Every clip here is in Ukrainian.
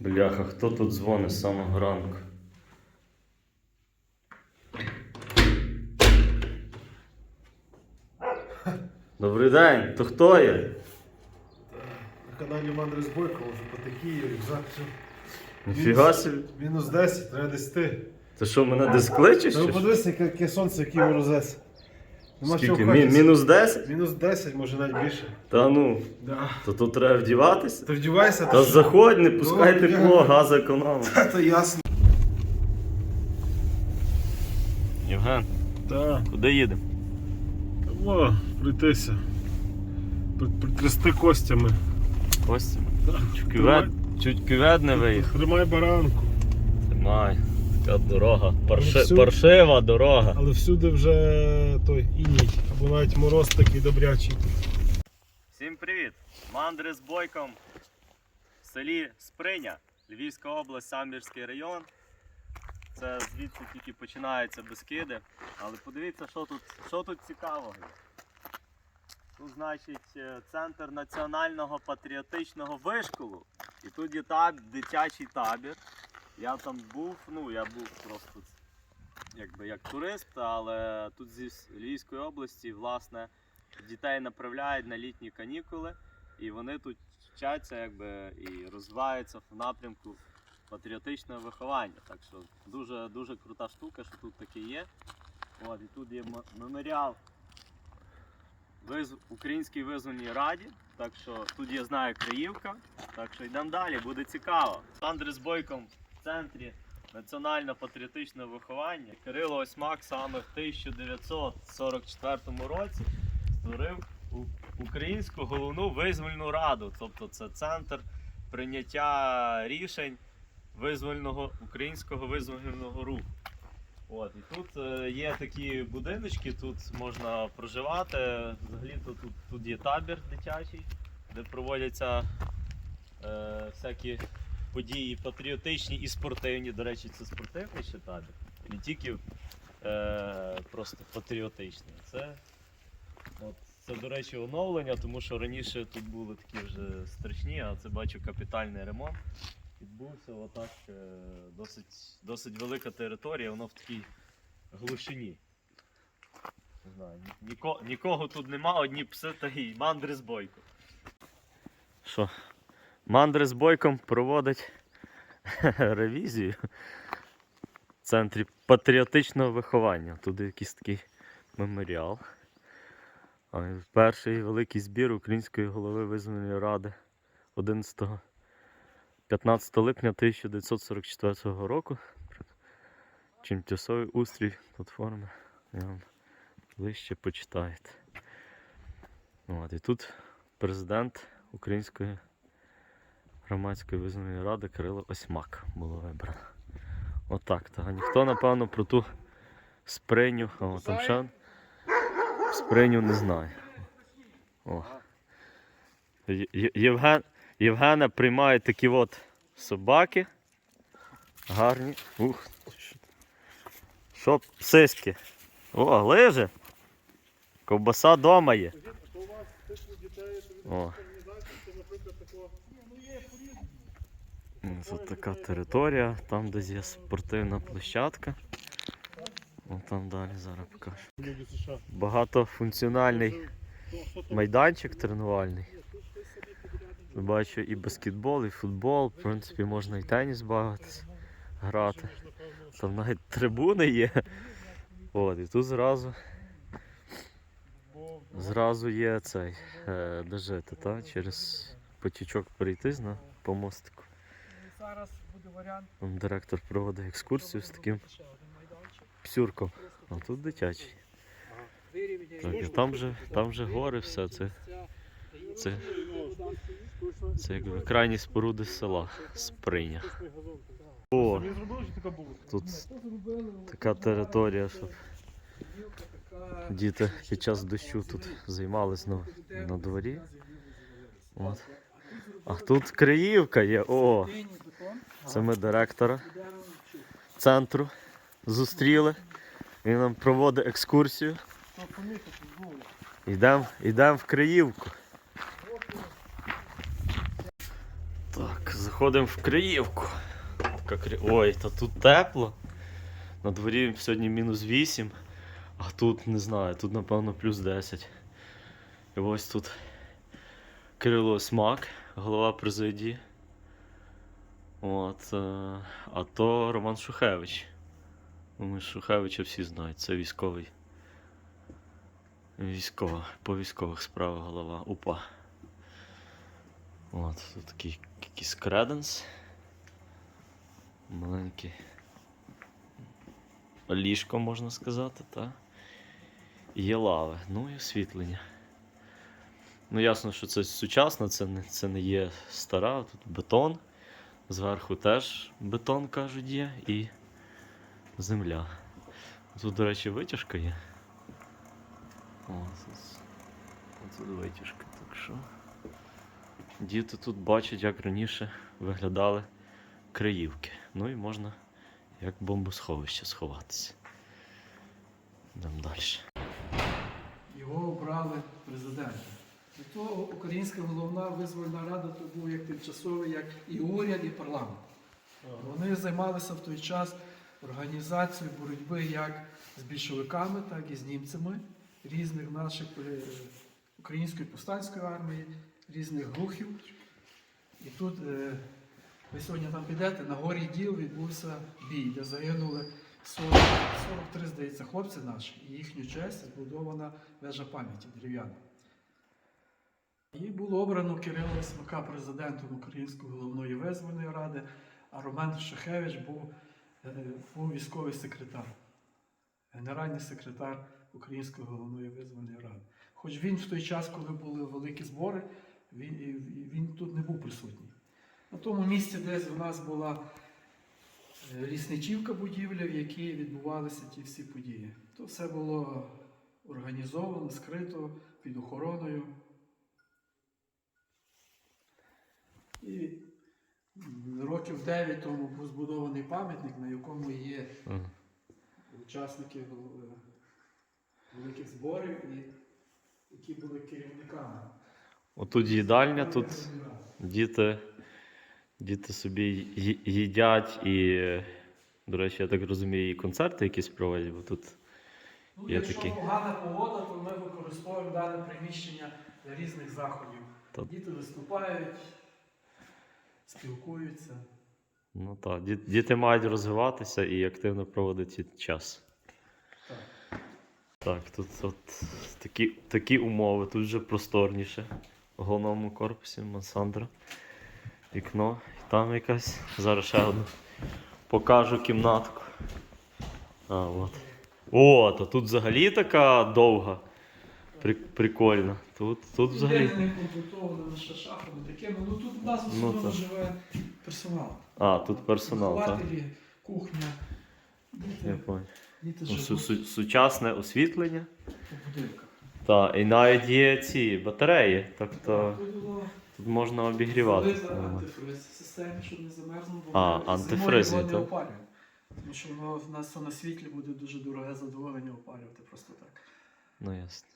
Бляха, хто тут дзвонить з самого ранку? Добрий день, то хто є? На каналі Мандрес Бойко, вже потекіє, рюкзак. все. Ніфіга собі. Мінус 10, треба десь ти. Ти що, мене десь кличеш? Чи що? подивися, яке, яке сонце, який морозець. Нема Скільки? чого Мі- мінус 10? Мінус 10, може навіть більше. Та ну, Да. то тут треба вдіватися. Ти вдівайся, Та заходь, не пускай Ну, тепло, я- газ економить. Та ясно. Євген, Так. куди їдемо? О, прийтися. Притрясти костями. Ось. Так. Чуть кювет, чуть кювет не виїхав. Тримай баранку. Немає. Така дорога. Парши... всю- Паршива дорога. Але всюди вже той іній, або навіть мороз такий добрячий. Всім привіт! Мандри з бойком в селі Сприня, Львівська область, Самбірський район. Це звідси тільки починаються Бескиди. Але подивіться, що тут, що тут цікавого. Тут, значить, е, центр національного патріотичного вишколу. І тут є таб, дитячий табір. Я там був, ну я був просто якби як турист, але тут зі Львівської області, власне, дітей направляють на літні канікули, і вони тут вчаться якби, і розвиваються в напрямку патріотичного виховання. Так що дуже, дуже крута штука, що тут таке є. От, і тут є меморіал виз... Українській визвольній раді. Так що тут я знаю Криївка. Так що йдемо далі, буде цікаво. З Бойком центрі національно-патріотичного виховання. Кирило Осьмак саме в 1944 році створив Українську головну визвольну раду. Тобто це центр прийняття рішень визвольного українського визвольного руху. От, і тут е, є такі будиночки, тут можна проживати. Взагалі тут, тут є табір дитячий, де проводяться е, всякі події патріотичні і спортивні. До речі, це спортивний ще табір. Не тільки е, просто патріотичний. Це, от, це, до речі, оновлення, тому що раніше тут були такі вже страшні, а це бачу капітальний ремонт. Відбувся отак е, досить, досить велика територія, воно в такій глушині. Знаю, ніко, нікого тут нема, одні пси та й мандри з бойком. Що? Мандри з бойком проводить ревізію в центрі патріотичного виховання. Тут якийсь такий меморіал. Перший великий збір Української голови визвольної ради 11 15 липня 1944 року. Чимтясовий устрій платформи. Я вам ближче почитаєте. От, і тут президент Української громадської визвольної ради Кирило Осьмак було вибрано. Отак. Та ніхто, напевно, про ту сприню, а там ще сприню не знає. О. Євген, Євгена приймають такі от собаки. Гарні. Ух. що- Що, псиськи? О, лиже. Ковбаса дома є. О. Це така територія, там десь є спортивна площадка. О, там далі зараз покажу. Багатофункціональний майданчик тренувальний. Бачу і баскетбол, і футбол. В принципі, можна і теніс бавитись, грати. Там навіть трибуни є. От, і тут зразу, зразу є цей, е, де жити, та? через потічок перейти на по мостику. Зараз буде варіант. Там директор проводить екскурсію з таким псюрком. А тут дитячий. Так, і там же, там же гори, все це. Це, це якби крайні споруди села Сприня. О, тут така територія, щоб діти під час дощу тут займались на, на дворі. От. А тут Криївка є. О, це ми директора центру зустріли. Він нам проводить екскурсію. Йдемо йдем в Криївку. Так, заходимо в Криївку. Ой, та тут тепло. На дворі сьогодні мінус 8, а тут не знаю, тут напевно плюс 10. І ось тут Кирило Смак, голова президії. От, е, а то Роман Шухевич. Ми Шухевича всі знають, це військовий. Військова, по військових справах голова УПА. От, тут такий якийсь креденс. Маленький. Ліжко, можна сказати, та. Є лави, ну і освітлення. Ну, ясно, що це сучасно, це не, це не є стара, тут бетон. Зверху теж бетон, кажуть, є, і земля. Тут, до речі, витяжка є. О, тут, тут витяжка, так що. Діти тут бачать, як раніше виглядали Криївки. Ну і можна як бомбосховище сховатися. Йдемо далі. Його обрали президентом. До того Українська головна визвольна рада то був як тимчасовий, як і уряд, і парламент. Вони займалися в той час організацією боротьби як з більшовиками, так і з німцями різних наших е, української повстанської армії, різних рухів. І тут е, ви сьогодні там підете, на горі діл відбувся бій, де загинули 40, 43, здається, хлопці наші, і їхню честь збудована вежа пам'яті дерев'яна. І було обрано Кирила Смака президентом Української головної визвольної ради, а Роман Шахевич був, е, був військовий секретар, генеральний секретар Української головної визвольної ради. Хоч він в той час, коли були великі збори, він, він тут не був присутній. На тому місці, десь у нас була е, лісничівка будівля, в якій відбувалися ті всі події. То все було організовано, скрито під охороною. І років 9 тому був збудований пам'ятник, на якому є учасники е, великих зборів, і, які були керівниками. Отут їдальня, тут діти, діти собі їдять і, до речі, я так розумію, і концерти якісь проводять, бо тут. Ну, Є якщо такі. погана погода, то ми використовуємо дане приміщення для різних заходів. Діти виступають, спілкуються. Ну так, діти мають розвиватися і активно проводити час. Так. Так, тут от такі, такі умови, тут вже просторніше. В головному корпусі Мансандра. Вікно. І там якась. Зараз ще одну. Покажу кімнатку. А, от. О, то тут взагалі така довга. При, прикольна. Тут, тут взагалі. Не комплектовано ще шафами такими. Ну тут у нас в Ну, основному так. живе персонал. А, тут персонал, так? Кухня. Я Діти, понял. діти Ну, су- су- сучасне освітлення. у будинках. Так, і навіть є ці батареї. Тобто Тут можна обігрівати. антифриз в системі, щоб не замерзнув, бо А, антифриз зимою не так? опалюємо. Тому що воно в нас на світлі буде дуже дороге задоволення опалювати просто так. Ну ясно.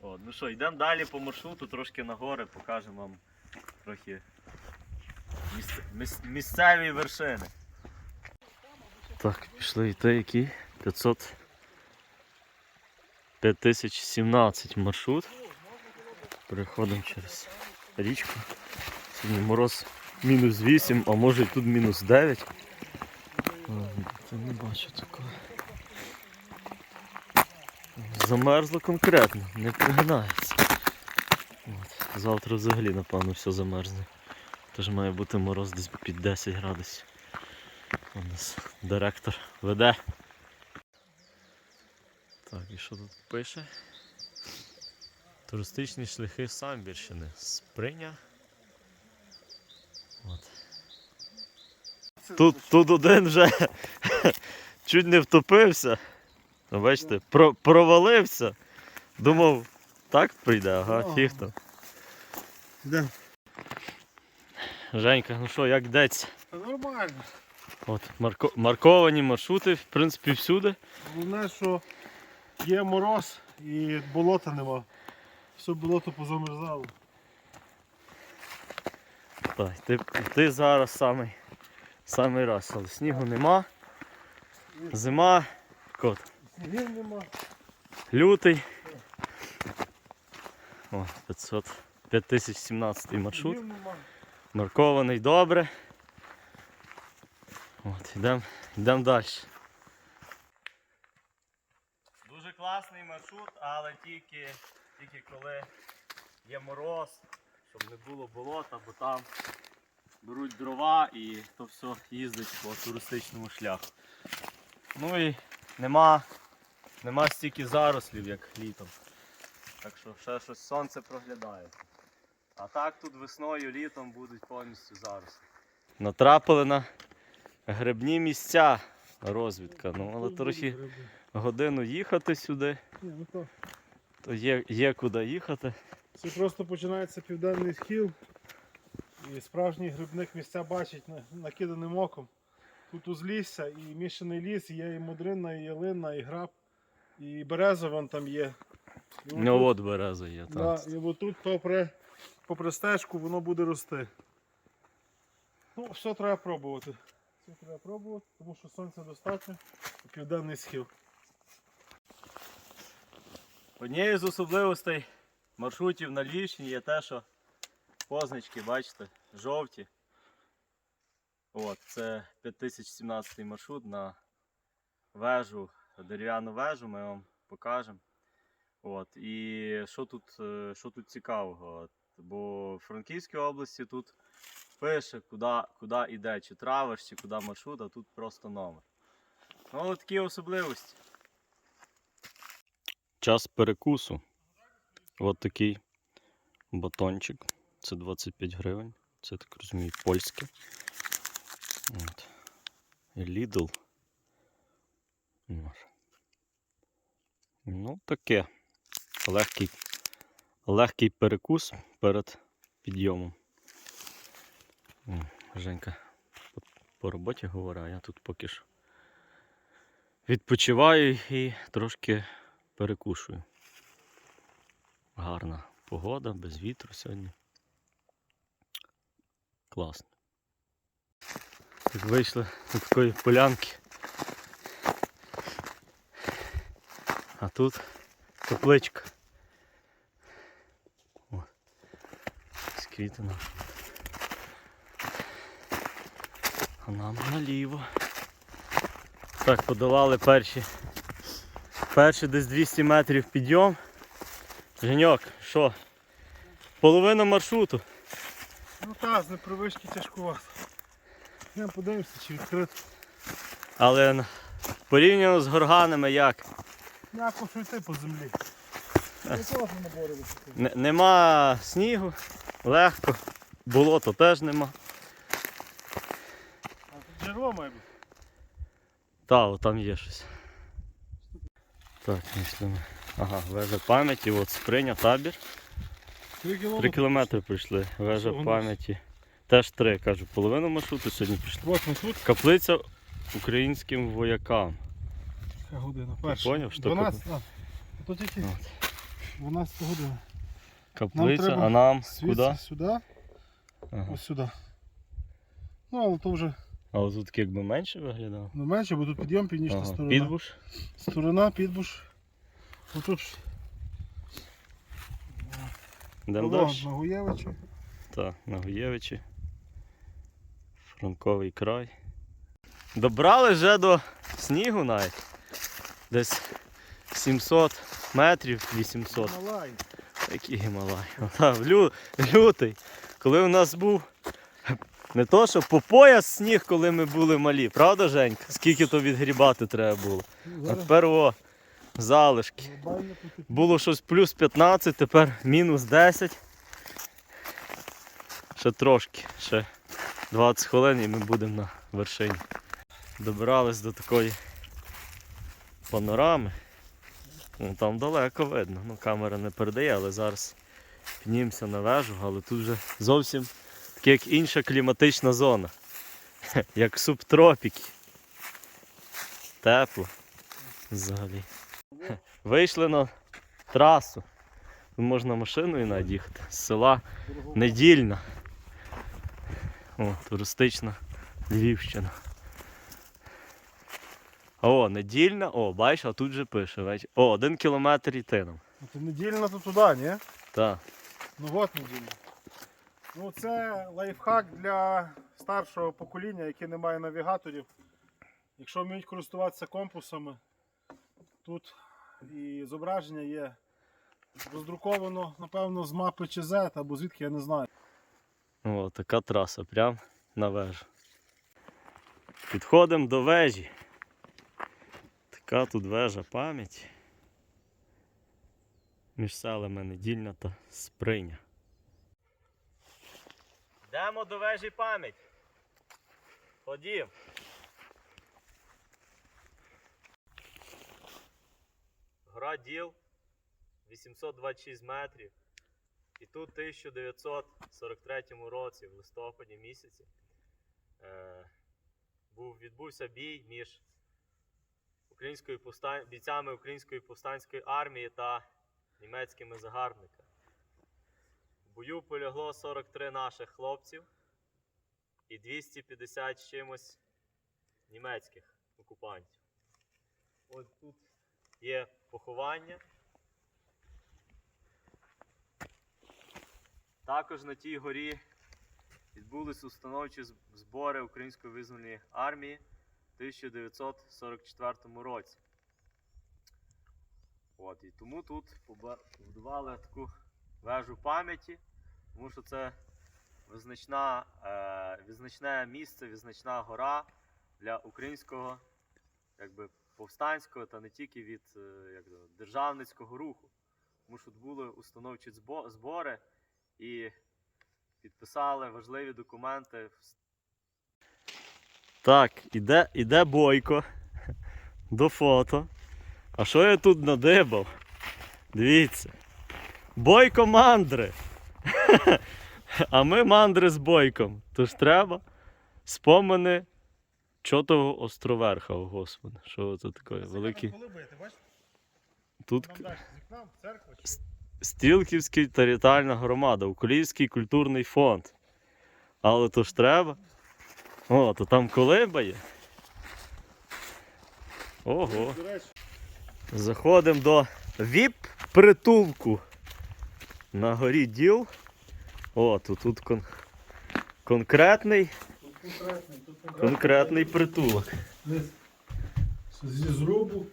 О, ну що, йдемо далі по маршруту, трошки на гори, покажемо вам трохи місце- міс- місцеві вершини. Так, пішли йти які? 500. 5017 маршрут. Переходимо через річку. Сьогодні мороз мінус 8, а може і тут мінус 9. Це не бачу такого. Замерзло конкретно, не прогинається. От. Завтра взагалі, напевно, все замерзне. Тож має бути мороз десь під 10 градусів. У нас директор веде. Так, і що тут пише? Туристичні шляхи Самбірщини. Сприня. От. Тут, тут один вже чуть не втопився. Ну, бачите, про, провалився. Думав, так прийде, ага, Ага. фіг там. Да. Женька, ну що, як йдеться? Нормально. От, марко, марковані маршрути, в принципі, всюди. Головне, що є мороз і болота нема. Все болото позамерзало. Так, ти, ти зараз самий, самий раз, але снігу нема. Зима, кот, Нема. лютий. О, 500, 5017 маршрут. Маркований добре. От, йдемо йдем далі. Дуже класний маршрут, але тільки, тільки коли є мороз, щоб не було болота, бо там беруть дрова і то все їздить по туристичному шляху. Ну і нема, нема стільки зарослів, як літом. Так що ще щось сонце проглядає. А так тут весною, літом будуть повністю зарослі. Натрапили на грибні місця розвідка. Ну, але трохи годину їхати сюди, ну то. є, є куди їхати. Це просто починається південний схил. І справжні грибних місця бачить накиданим оком. Тут узлісся і мішаний ліс, є і модрина, і ялина, і граб, і береза вон там є. І Ну отут- от береза є. Да, і отут попри, попри стежку воно буде рости. Ну, все треба пробувати. Все треба пробувати, тому що сонця достатньо. і Південний схил. Однією з особливостей маршрутів на Львівщині є те, що позначки, бачите, жовті. От, це 5017 маршрут на вежу, дерев'яну вежу, ми вам покажемо. От, і що тут, е, що тут цікавого? Бо в Франківській області тут пише, куди, куди йде, чи траверс, чи куди маршрут, а тут просто номер. Ну, такі особливості. Час перекусу. От такий батончик. Це 25 гривень. Це так розумію, польське. От. От. Ну, таке. Легкий, легкий перекус перед підйомом. Женька по, роботі говорить, а я тут поки що відпочиваю і трошки перекушую. Гарна погода, без вітру сьогодні. Класно. Вийшли до такої полянки. А тут тепличка. О, квітами. А нам наліво. Так, подолали перші Перші десь 200 метрів підйом. Женьок, що? Половина маршруту. Ну так, з непривички тяжкувато. Я подивимося, чи відкрито. Але порівняно з горганами як? М'яко що йти по землі. Н- нема снігу, легко, болото теж нема. А тут джерело має бути. Та, о, там є щось. Так, пішли ми. Ага, вежа пам'яті, от сприня, табір. Три Три кілометри. прийшли. Вежа пам'яті. Теж три, кажу, половину маршруту сьогодні ми. Каплиця українським воякам. Яка година? Перша. поняв, що 12, а. Тут тільки 12 година. Каплиця, а нам куди? сюди, Ага. ось сюди. Ну, але то вже А ось тут якби менше виглядало. ну, менше, бо тут підйом, північна Ага. сторона. Підбуш. Сторона, підбуш. Отут ж Йдемо далі. Нагуєвича. Так, на Гуєвичі. Франковий край. Добрали вже до снігу навіть. Десь 700 метрів, 800. Малай. Який Гімалай. Лю... лютий. Коли у нас був не то, що по пояс сніг, коли ми були малі, правда, Женька? Скільки то відгрібати треба було. А тепер о, залишки. Було щось плюс 15, тепер мінус 10. Ще трошки, ще 20 хвилин і ми будемо на вершині. Добирались до такої панорами. Ну, там далеко видно. Ну, камера не передає, але зараз піднімемося на вежу, але тут вже зовсім таке, як інша кліматична зона. Як субтропіки. Тепло. Взагалі. Вийшли на трасу. Можна машиною навіть їхати. З села Недільна. О, туристична Львівщина. О, недільна. О, бачиш, а тут же пише. бач. О, один кілометр йти нам. Ну, то недільна то туди, ні? Так. Ну от недільна. Ну це лайфхак для старшого покоління, яке не має навігаторів. Якщо вміють користуватися компасами, тут і зображення є роздруковано, напевно, з мапи ЧЗ або звідки я не знаю. О, така траса, прям на вежу. Підходимо до вежі. Така тут вежа пам'яті. Між селами недільна та сприня. Йдемо до вежі пам'ять. Ходім. Гора діл 826 метрів. І тут в 1943 році, в листопаді місяці, е, був, відбувся бій між українською повстан... бійцями Української повстанської армії та німецькими загарбниками. В бою полягло 43 наших хлопців і 250 чимось німецьких окупантів. От тут є поховання. Також на тій горі відбулись установчі збори Української визвольної армії 1944 році. От, і тому тут побудували таку вежу пам'яті, тому що це визначна, е, визначне місце, визначна гора для українського якби, повстанського та не тільки від е, державницького руху. Тому що тут були установчі збори і підписали важливі документи. Так, іде, іде бойко до фото. А що я тут надибав? Дивіться. Бойко мандри. А ми мандри з бойком. Тож треба спомини чотого островерха, о господи. Що це таке? Великий. Тут Стрілківський територіальна громада, Уколівський культурний фонд. Але то ж треба. О, то там колиба є. Ого. Заходимо до ВІП-притулку. На горі діл. О, то тут кон... конкретний, тут конкретний, тут конкретний притулок. Десь Зі зрубу.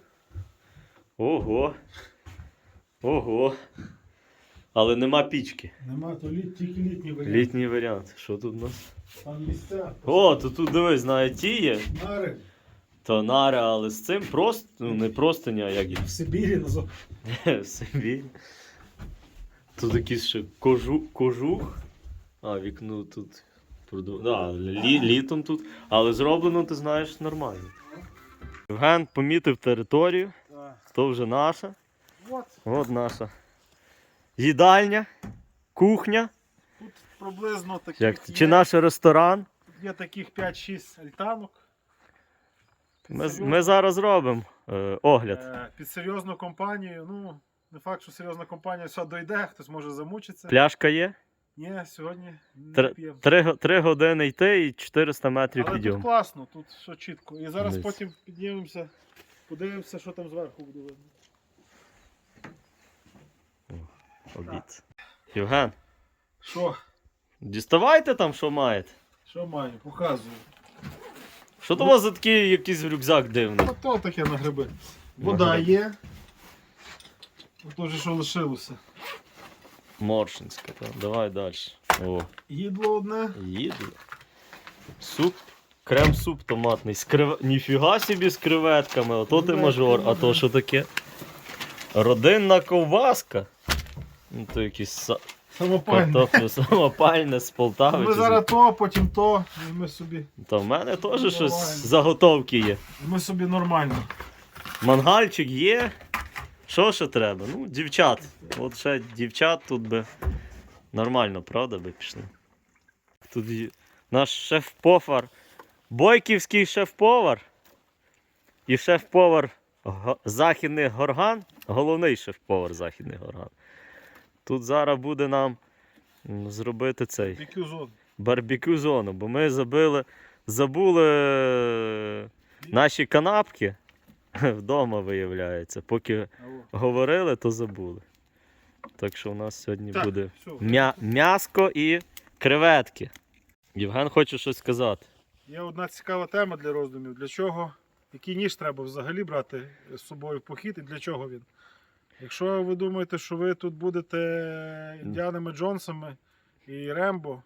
Ого. Ого. Але нема пічки. Нема, то літ, тільки літній варіант. Літній варіант. Що тут у нас? Там місця. О, то тут дивись, навіть ті є. Нари. То нари, але з цим просто, ну не простиня, а як їх В Сибірі назов. в Сибірі. Тут якийсь ще кожу, кожух. А, вікно тут. проду- Да, лі, літом тут. Але зроблено, ти знаєш, нормально. Євген помітив територію, то вже наша. От наша. Їдальня, кухня. тут приблизно таких Як, є, чи наш ресторан. є таких 5-6 альтанок. Ми, ми зараз робимо е, огляд. е, під серйозну компанію. Ну, не факт, що серйозна компанія все дойде, хтось може замучитися. Пляшка є. Ні, сьогодні не Три, п'ємо. три, три години йти і 400 метрів Але тут підйом. класно, тут все чітко. І зараз Десь. потім піднімемося, подивимося, що там зверху буде видно. Обід. Євген, Що? діставайте там, що маєте. Що маю? Показую. Що то у вас за такий якийсь рюкзак дивний? А то таке на гриби. Вода гриби. є. Ото вже що лишилося. Моршинська, так. Давай далі. О, Їдло одне. їду. Суп. Крем-суп томатний. З. Ніфіга собі з креветками. Ото ти мажор, а то що таке? Родинна ковбаска. Ну, то якийсь са- Самопальне. картоплю самопальне з Полтави. Ми чи зараз то, потім то, і ми собі, Та в мене теж щось Нормально. заготовки є. і ми собі нормально. Мангальчик є. Що ще треба? Ну, дівчат. От ще дівчат тут би нормально, правда, би пішли. Тут є наш шеф-повар, бойківський шеф-повар і шеф-повар Го- Західних Горган, головний шеф-повар Західних Горган. Тут зараз буде нам зробити цей барбекю зону, бо ми забили, забули е, наші канапки вдома, виявляється. Поки говорили, то забули. Так що у нас сьогодні Так, буде м'я- м'яско і креветки. Євген хоче щось сказати. Є одна цікава тема для роздумів. Для чого, який ніж треба взагалі брати з собою в похід і для чого він? Якщо ви думаєте, що ви тут будете індіанами Джонсами і Рембо,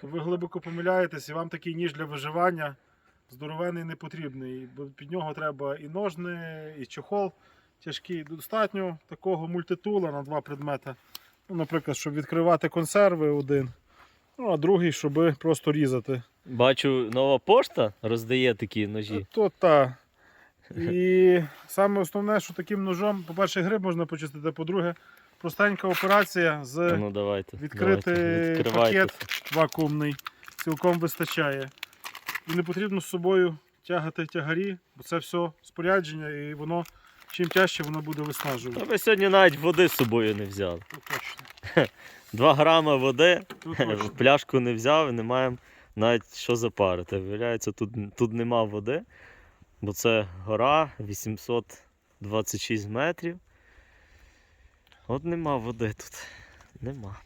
то ви глибоко помиляєтесь, і вам такий ніж для виживання здоровений не потрібний. Бо під нього треба і ножни, і чохол тяжкий. Достатньо такого мультитула на два предмети. Ну, наприклад, щоб відкривати консерви один, ну, а другий, щоб просто різати. Бачу, нова пошта роздає такі ножі. То та. І саме основне, що таким ножом, по-перше, гриб можна почистити, по-друге, простенька операція з Ну давайте. відкрити давайте, пакет вакуумний цілком вистачає. І не потрібно з собою тягати тягарі, бо це все спорядження, і воно чим тяжче воно буде виснажувати. ви сьогодні навіть води з собою не взяли. То точно. 2 грами води, То пляшку не взяв і не маємо навіть що запарити. Виявляється, тут, тут нема води, бо це гора 826 метрів. От нема води тут. Нема.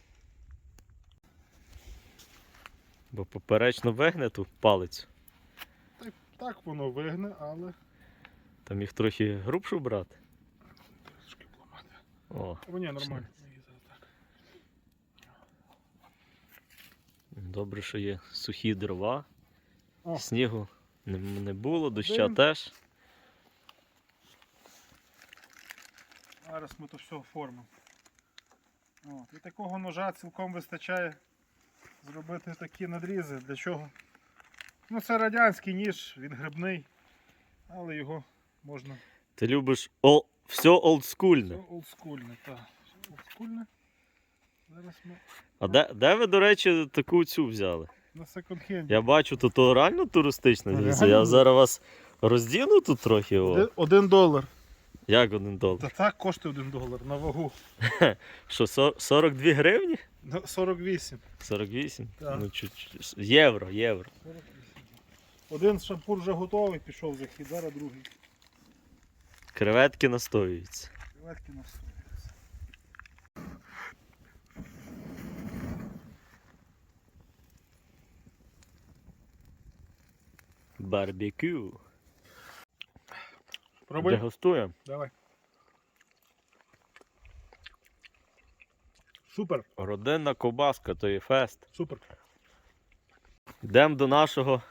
Бо поперечно вигне ту палицю. Так воно вигне, але Там їх трохи грубшу брати. трошки поламати. О, Або ні, нормально. Добре, що є сухі дрова. О. Снігу не, не було, доща Дим. теж. Зараз ми то все оформимо. От. І такого ножа цілком вистачає зробити такі надрізи. Для чого? Ну це радянський ніж, він грибний, але його можна. Ти любиш ол... все олдскульне. олдскульне, так. Олдскульне. Зараз ми А де, де ви, до речі, таку цю взяли? На секонд-хенді. Я бачу, то реально туристичне. Ну, Дивіться. Я зараз вас роздіну тут трохи. О. Один, долар. Як один долар? Та так коштує один долар на вагу. Що, 42 гривні? 48. 48? Так. Ну, чуть. Євро, євро. 48. Один шампур вже готовий, пішов захід, зараз другий. Креветки настоюються. Креветки на Барбекю. Пробуй. Дегустуємо. Давай. Супер, Родинна ковбаска, то є фест. супер. Йдемо до нашого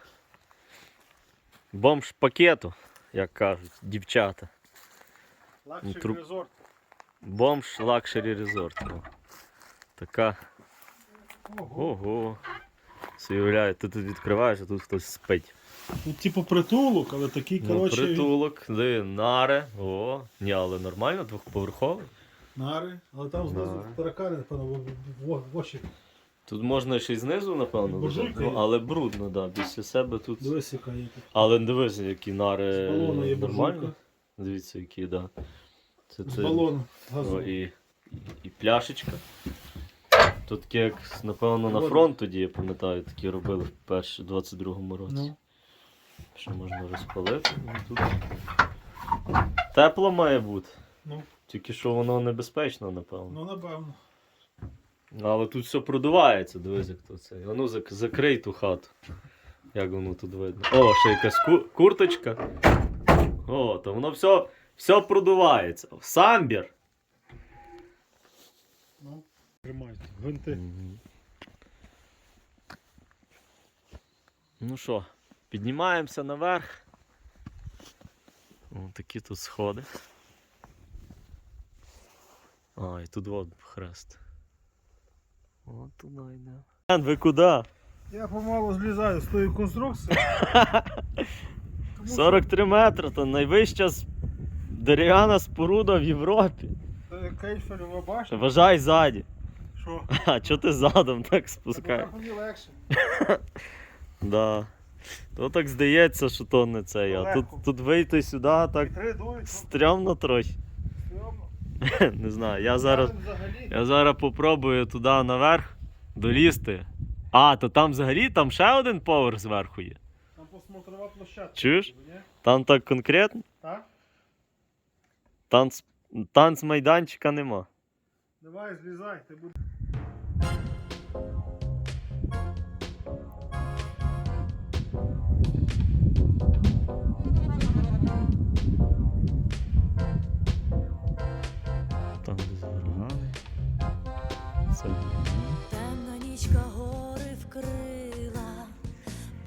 бомж-пакету, як кажуть дівчата. Лакшері Тру- резорт. Бомж лакшері резорт. О. Така. Ого. Ого. Уявляю, ти тут відкриваєш, а тут хтось спить. Ну, типу притулок, але такий, Ну, коротше, притулок, де нари. О, ні, але нормально, двохповерховий. нари, але там знизу таракани, напевно, в, в, в очі. Тут можна ще й знизу, напевно, Буржуйка лежати. Ну, є. але брудно, да. Після себе тут. Дивись, яка є тут. Але дивись, які нари З балона є нормальні. буржуйка. Дивіться, які, да. Це, З це... балону О, газу. і, і, і пляшечка. Тут таке, як, напевно, на Воду. фронт тоді, я пам'ятаю, такі робили в перші 22-му році. Ну. Що можна розпалити. Ну, Тут... Тепло має бути. Ну, Тільки що воно небезпечно, напевно. ну напевно. Але тут все продувається, дивись, як то це. Ну зак- закрий ту хату. Як воно тут видно. О, ще якась ку- курточка. О, то воно все, все продувається. Самбір. Ну, тримайте. Гвинти. Мгм. Ну що, піднімаємося наверх. О, такі тут сходи. А, і тут от хрест. От туди. Ан, Ви куди? Я помалу злізаю з тої конструкції. 43 метри, то найвища дерев'яна споруда в Європі. це Кейфелева башня. Вважай ззаді. Що? А чого ти задом так Та спускаєш? мені легше. Да. То так здається, що то не це я. Тут, тут вийти сюди так ну, стрьомно трохи. Не знаю. Я зараз, я зараз попробую туди наверх долізти. А, то там взагалі там ще один поверх зверху є. Там посмотрова площадка. Чуєш? Там так конкретно. Так? Танц... Танцмайданчика нема. Давай, злізай, ти будеш. Там десь горгани. Це Темна нічка гори вкрила,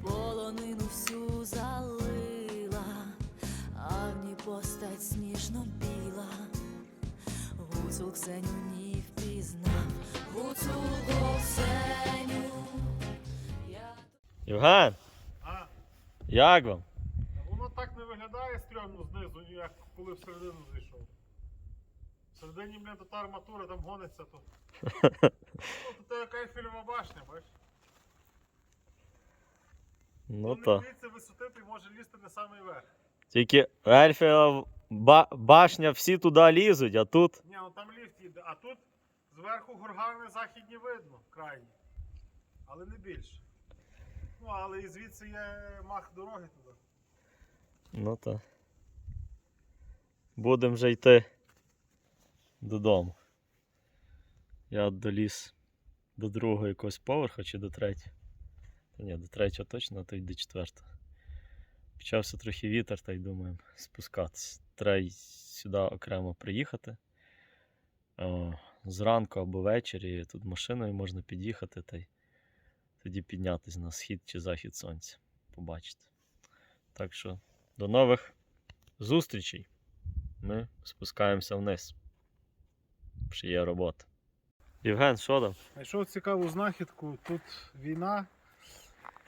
полонину всю залила, а в ній постать смішно біла. Гуцул Ксеню не впізнав, гуцул Ксеню. Євген, А, як вам? воно так не виглядає стрьомно знизу, як коли всередину зайшов. Всередині, блін, тут арматура, там гониться то. ну, тут така Ейфелева башня, бачиш? Ну не так. боїться висотити і може лізти на самий верх. Тільки Ельфіла ба- башня всі туди лізуть, а тут. Ні, ну там ліфт їде, а тут зверху горгани західні видно, крайні. Але не більше. Ну, але і звідси є мах дороги туди. Ну так. Будемо вже йти додому. Я доліз до другого якогось поверха чи до третього. Та ні, до третього точно, а то й до четвертого. Почався трохи вітер, та й думаємо спускатись. Треба сюди окремо приїхати. О, зранку або ввечері тут машиною можна під'їхати та й тоді піднятися на схід чи захід сонця. Побачити. Так що до нових зустрічей. Ми спускаємося вниз. Ще є робота. Євген, що там? Знайшов цікаву знахідку. Тут війна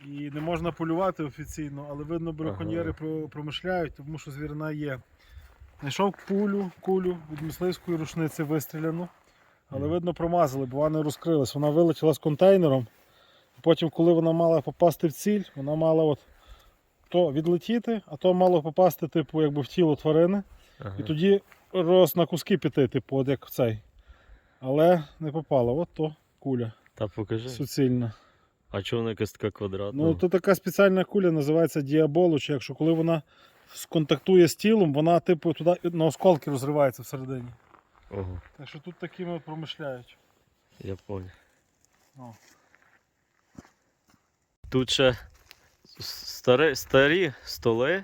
і не можна полювати офіційно, але видно, браконьєри про- промишляють, тому що звірина є. Знайшов кулю, кулю від мисливської рушниці вистріляну, але видно, промазали, бо вона не розкрилась. Вона вилетіла з контейнером. Потім, коли вона мала попасти в ціль, вона мала от то відлетіти, а то мало попасти, типу, якби в тіло тварини. Ага. І тоді роз на куски піти, типу, от як цей. Але не попала. От то куля Та покажи. суцільна. А чого вона якась така квадратна? Ну, то така спеціальна куля називається діаболуч. Якщо коли вона сконтактує з тілом, вона типу туди на осколки розривається всередині. Ого, Так що тут такими промишляють. я понял. О. Тут ще старі, старі столи,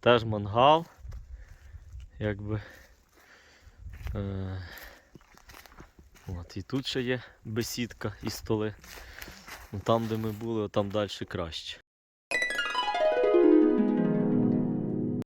теж мангал. Якби. Е, от, і тут ще є бесідка і столи. Ну, там, де ми були, там далі краще.